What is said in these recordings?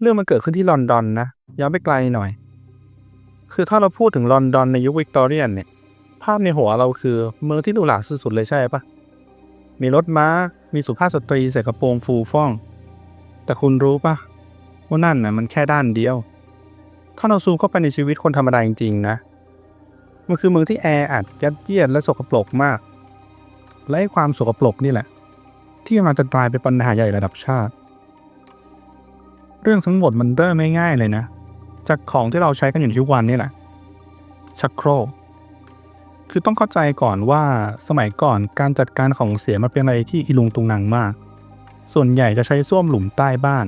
เรื่องมันเกิดขึ้นที่ลอนดอนนะย้อนไปไกลหน่อย คือถ้าเราพูดถึงลอนดอนในยุควิกตอเรียนเนี่ย ภาพในหัวเราคือเมืองที่หรูหราสุดๆเลยใช่ปะมีรถม้า มีสุภาพสตรีใส่กระโปรงฟูฟ่อง แต่คุณรู้ปะว่านั่นน่ะมันแค่ด้านเดียว ถ้าเราซูมเข้าไปในชีวิตคนธรรมดาจริงๆนะ มันคือเมืองที่แออัดยัดเยียดและสกปรกมาก และไอ้ความสกปรกนี่แหละ ที่มันจะกลายเป็นปัญหาใหญ่ระดับชาติ เรื่องทั้งหมดมันเริ่มไม่ง่ายเลยนะ จากของที่เราใช้กันอยู่ทุกวันนี่แหละ ชักโครก คือต้องเข้าใจก่อนว่าสมัยก่อนการจัดการของเสียมันเป็นอะไรที่อิลุงตุงนังมาก ส่วนใหญ่จะใช้ส้วมหลุมใต้บ้าน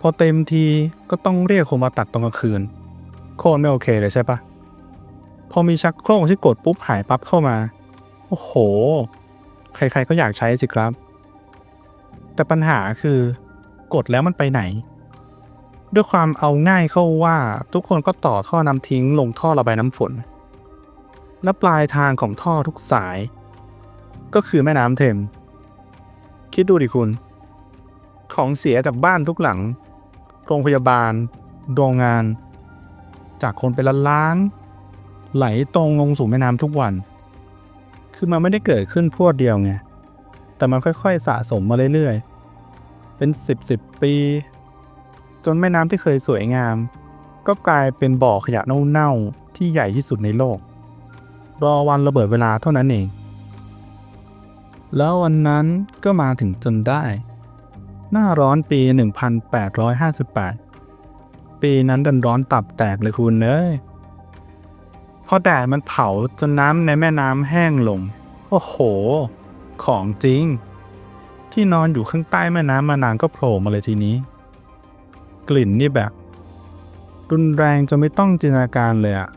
พอเต็มทีก็ต้องเรียกคนมาตัดตอนกลางคืน โคตรไม่โอเคเลยใช่ปะพอมีชักโครกที่กดปุ๊บหายปั๊บเข้ามา โอ้โห ใครๆก็อยากใช้สิครับ แต่ปัญหาคือกดแล้วมันไปไหน ด้วยความเอาง่ายเข้าว่าทุกคนก็ต่อท่อน้ำทิ้งลงท่อระบายน้ำฝน และปลายทางของท่อทุกสาย ก็คือแม่น้ำเทม คิดดูดิคุณ ของเสียจากบ้านทุกหลัง โรงพยาบาล โรงงาน จากคนเป็นล้านๆไหลตรงลงสู่แม่น้ำทุกวัน คือมันไม่ได้เกิดขึ้นพรวดเดียวไง แต่มันค่อยๆสะสมมาเรื่อยๆ เป็นสิบสิบปี จนแม่น้ำที่เคยสวยงาม ก็กลายเป็นบ่อขยะเน่าๆที่ใหญ่ที่สุดในโลก รอวันระเบิดเวลาเท่านั้นเอง แล้ววันนั้นก็มาถึงจนได้ หน้าร้อนปี 1858 ปีนั้นดันร้อนตับแตกเลยคุณเอ้ยเพราะแดดมันเผาจนน้ำในแม่น้ำแห้งลง โอ้โห ของจริง ที่นอนอยู่ข้างใต้แม่น้ำมานานก็โผล่มาเลยทีนี้ กลิ่นนี่แบบ รุนแรงจนไม่ต้องจินตนาการเลยอะ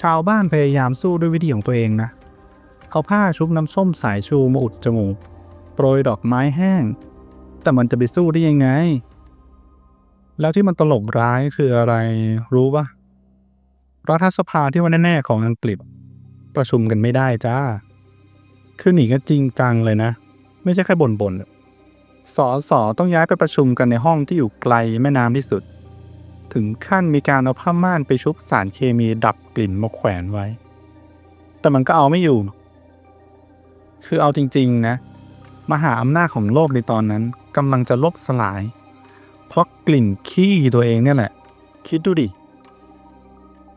ชาวบ้านพยายามสู้ด้วยวิธีของตัวเองนะ เอาผ้าชุบน้ำส้มสายชูมาอุดจมูก โปรยดอกไม้แห้ง แต่มันจะไปสู้ได้ยังไง แล้วที่มันตลกร้ายคืออะไรรู้ปะรัฐสภาที่ว่าแน่ๆของอังกฤษ ประชุมกันไม่ได้จ้า คือหนีกันจริงจังเลยนะ ไม่ใช่แค่บ่นๆ สอสอต้องย้ายไปประชุมกันในห้องที่อยู่ไกลแม่น้ำที่สุด ถึงขั้นมีการเอาผ้าม่านไปชุบสารเคมีดับกลิ่นมาแขวนไว้ แต่มันก็เอาไม่อยู่ คือเอาจริง ๆ นะ มหาอำนาจของโลกในตอนนั้นกำลังจะลบสลาย เพราะกลิ่นขี้ตัวเองเนี่ยแหละ คิดดูดิ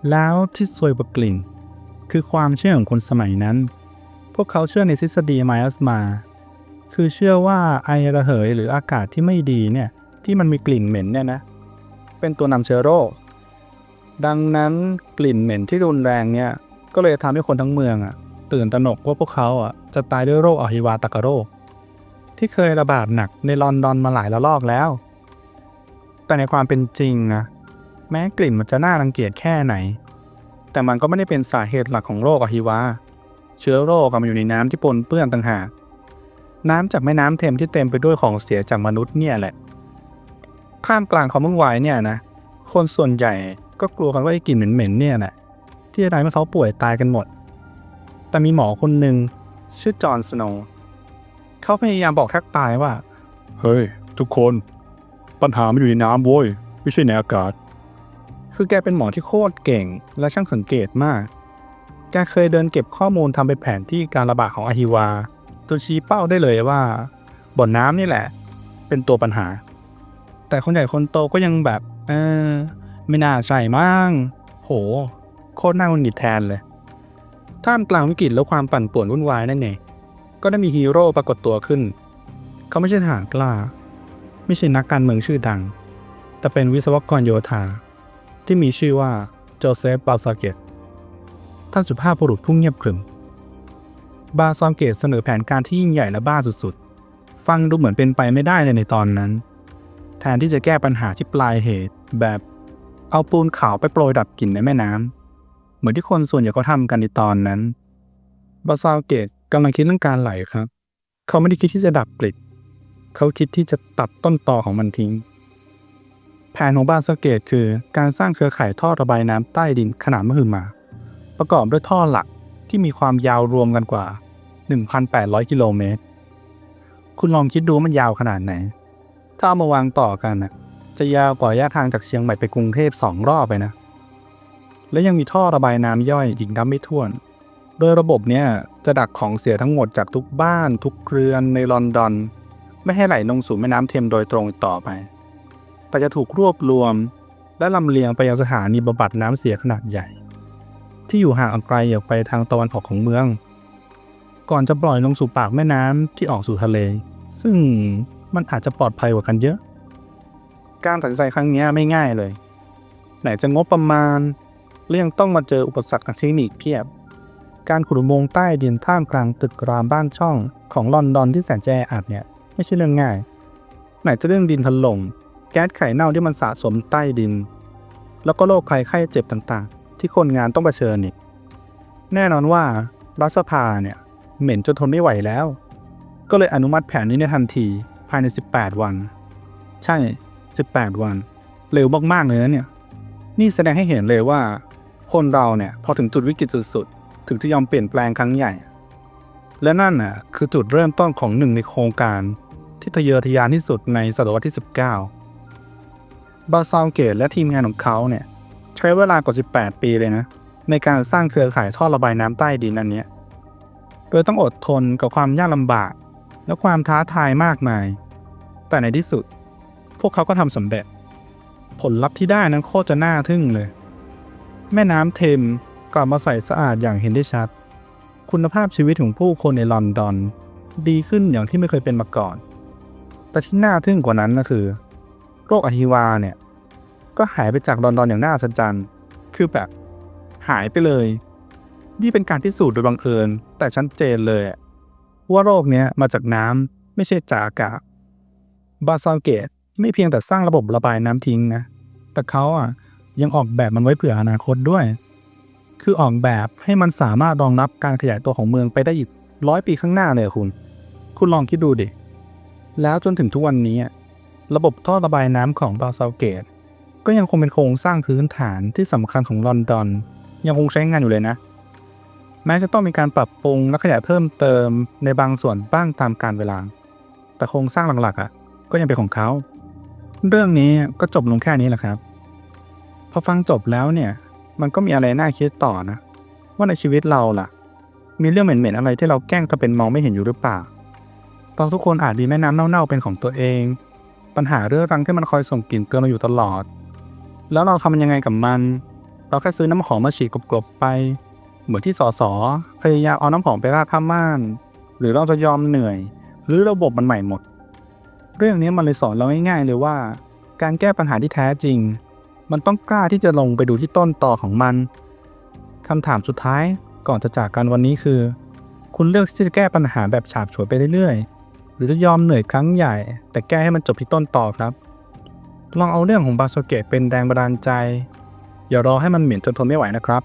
แล้วที่ซวยกว่ากลิ่น คือความเชื่อของคนสมัยนั้น พวกเขาเชื่อในทฤษฎีไมอัสมา คือเชื่อว่าไอระเหยหรืออากาศที่ไม่ดีเนี่ยที่มันมีกลิ่นเหม็นเนี่ยนะเป็นตัวนำเชื้อโรค ดังนั้นกลิ่นเหม็นที่รุนแรงเนี่ยก็เลยทำให้คนทั้งเมืองอะตื่นตระหนกว่าพวกเขาอะจะตายด้วยโรคอหิวาตกโรค ที่เคยระบาดหนักในลอนดอนมาหลายระลอกแล้ว แต่ในความเป็นจริงนะแม้กลิ่นมันจะน่ารังเกียจแค่ไหน แต่มันก็ไม่ได้เป็นสาเหตุหลักของโรคอหิวา เชื้อโรคมันอยู่ในน้ำที่ปนเปื้อนต่างหาก น้ำจากแม่น้ำเทมที่เต็มไปด้วยของเสียจากมนุษย์เนี่ยแหละท่ามกลางความวุ่นวายเนี่ยนะ คนส่วนใหญ่ก็กลัวกันว่าไอ้กลิ่นเหม็นๆเนี่ยแหละที่จะทำให้เขาป่วยตายกันหมด แต่มีหมอคนหนึ่งชื่อจอห์นสโนว์เขาพยายามบอกแทกตายว่า เฮ้ย ทุกคน ปัญหามันอยู่ในน้ำโว้ย ไม่ใช่ในอากาศ คือแกเป็นหมอที่โคตรเก่งและช่างสังเกตมาก แกเคยเดินเก็บข้อมูลทำเป็นแผนที่การระบาดของอหิวา จนชี้เป้าได้เลยว่าบ่อนน้ำนี่แหละ เป็นตัวปัญหา แต่คนใหญ่คนโตก็ยังแบบ เออ ไม่น่าใช่มั้งโห โคตรน่าหงุดหงิดแทนเลย ท่ามกลางวิกฤตและความปั่นป่วนวุ่นวายนั่นเองก็ได้มีฮีโร่ปรากฏตัวขึ้น เขาไม่ใช่ทหารกล้า ไม่ใช่นักการเมืองชื่อดัง แต่เป็นวิศวกรโยธา ที่มีชื่อว่าโจเซฟบาซาเกตท่านสุภาพบุรุษผู้เงียบขรึม บาซาเกตเสนอแผนการที่ยิ่งใหญ่และบ้าสุดๆ ฟังดูเหมือนเป็นไปไม่ได้เลยในตอนนั้น แทนที่จะแก้ปัญหาที่ปลายเหตุ แบบเอาปูนขาวไปโปรยดับกลิ่นในแม่น้ำ เหมือนที่คนส่วนใหญ่เขาทำกันในตอนนั้น บาซาเกตกำลังคิดเรื่องการไหลครับ เขาไม่ได้คิดที่จะดับกลิ่นเขาคิดที่จะตัดต้นตอของมันทิ้ง แผนของบาซาเกตคือการสร้างเครือข่ายท่อระบายน้ำใต้ดินขนาดมหึมา ประกอบด้วยท่อหลัก ที่มีความยาวรวมกันกว่า 1,800 กิโลเมตร คุณลองคิดดูมันยาวขนาดไหน ถ้าเอามาวางต่อกันนะจะยาวกว่าระยะทางจากเชียงใหม่ไปกรุงเทพสองรอบไปนะ และยังมีท่อระบายน้ำย่อยอีกนับไม่ถ้วน โดยระบบเนี้ยจะดักของเสียทั้งหมดจากทุกบ้าน ทุกเรือนในลอนดอน ไม่ให้ไหลลงสู่แม่น้ำเทมโดยตรงต่อไป แต่จะถูกรวบรวม และลำเลียงไปยังสถานีบำบัดน้ำเสียขนาดใหญ่ ที่อยู่ห่างออกไกลออกไปทางตะวันออกของเมือง ก่อนจะปล่อยลงสู่ปากแม่น้ำที่ออกสู่ทะเล ซึ่งมันอาจจะปลอดภัยกว่ากันเยอะ การตัดสินใจครั้งนี้ไม่ง่ายเลย ไหนจะงบประมาณและยังต้องมาเจออุปสรรคทางเทคนิคเพียบ การขุดอุโมงค์ใต้ดินท่ามกลางตึกรามบ้านช่องของลอนดอนที่แสนจะแออัดเนี่ยไม่ใช่เรื่องง่าย ไหนจะเรื่องดินถล่มแก๊สไข่เน่าที่มันสะสมใต้ดิน แล้วก็โรคภัยไข้เจ็บต่างๆ ที่คนงานต้องเผชิญอีกแน่นอนว่ารัฐสภาเนี่ย เหม็นจนทนไม่ไหวแล้ว ก็เลยอนุมัติแผนนี้ในทันทีภายใน 18 วัน ใช่ 18 วัน เร็วมากๆเลยนะเนี่ย นี่แสดงให้เห็นเลยว่า คนเราเนี่ยพอถึงจุดวิกฤตสุดๆ ถึงจะยอมเปลี่ยนแปลงครั้งใหญ่ และนั่นน่ะคือจุดเริ่มต้นของหนึ่งในโครงการ ที่ทะเยอทะยานที่สุดในศตวรรษที่ 19 บาซาลเกตและทีมงานของเขาเนี่ย ใช้เวลากว่า 18 ปีเลยนะ ในการสร้างเครือข่ายท่อระบายน้ำใต้ดินอันเนี้ย โดยต้องอดทนกับความยากลำบาก และความท้าทายมากมาย แต่ในที่สุด พวกเขาก็ทำสำเร็จ ผลลัพธ์ที่ได้นั้นโคตรจะน่าทึ่งเลย แม่น้ำเทมกลับมาใสสะอาดอย่างเห็นได้ชัด คุณภาพชีวิตของผู้คนในลอนดอน ดีขึ้นอย่างที่ไม่เคยเป็นมาก่อน แต่ที่น่าทึ่งกว่านั้นก็คือ โรคอหิวาเนี่ย ก็หายไปจากลอนดอนอย่างน่าอัศจรรย์ คือแบบ หายไปเลย นี่เป็นการพิสูจน์โดยบังเอิญ แต่ชัดเจนเลย ว่าโรคเนี้ยมาจากน้ำไม่ใช่จากอากาศบาซาลเกตไม่เพียงแต่สร้างระบบระบายน้ำทิ้งนะ แต่เขาอะยังออกแบบมันไว้เผื่ออนาคตด้วย คือออกแบบให้มันสามารถรองรับการขยายตัวของเมืองไปได้อีกร้อยปีข้างหน้าเลยคุณ คุณลองคิดดูดิ แล้วจนถึงทุกวันนี้ ระบบท่อระบายน้ำของบาซาเกต ก็ยังคงเป็นโครงสร้างพื้นฐานที่สำคัญของลอนดอน ยังคงใช้งานอยู่เลยนะ แม้จะต้องมีการปรับปรุงและขยายเพิ่มเติมในบางส่วนบ้างตามกาลเวลา แต่โครงสร้างหลักๆอะ ก็ยังเป็นของเขา เรื่องนี้ก็จบลงแค่นี้แหละครับ พอฟังจบแล้วเนี่ย มันก็มีอะไรน่าคิดต่อนะ ว่าในชีวิตเราล่ะ มีเรื่องเหม็นๆอะไรที่เราแกล้งทำเป็นมองไม่เห็นอยู่หรือเปล่าเราทุกคนอาจมีแม่น้ำเน่าๆเป็นของตัวเอง ปัญหาเรื่องรังที่มันคอยส่งกลิ่นเตือนเราอยู่ตลอด แล้วเราทำมันยังไงกับมัน เราแค่ซื้อน้ำหอมมาฉีดกลบๆไป เหมือนที่สอสอพยายามเอาน้ำหอมไปราดผ้าม่าน หรือเราจะยอมเหนื่อย หรือระบบมันใหม่หมด เรื่องนี้มันเลยสอนเราง่ายๆเลยว่า การแก้ปัญหาที่แท้จริง มันต้องกล้าที่จะลงไปดูที่ต้นตอของมันคำถามสุดท้ายก่อนจะจากกันวันนี้คือ คุณเลือกที่จะแก้ปัญหาแบบฉาบฉวยไปเรื่อยๆ หรือจะยอมเหนื่อยครั้งใหญ่ แต่แก้ให้มันจบที่ต้นตอครับ ลองเอาเรื่องของบาสเกตเป็นแรงบันดาลใจ อย่ารอให้มันเหม็นจนทนไม่ไหวนะครับ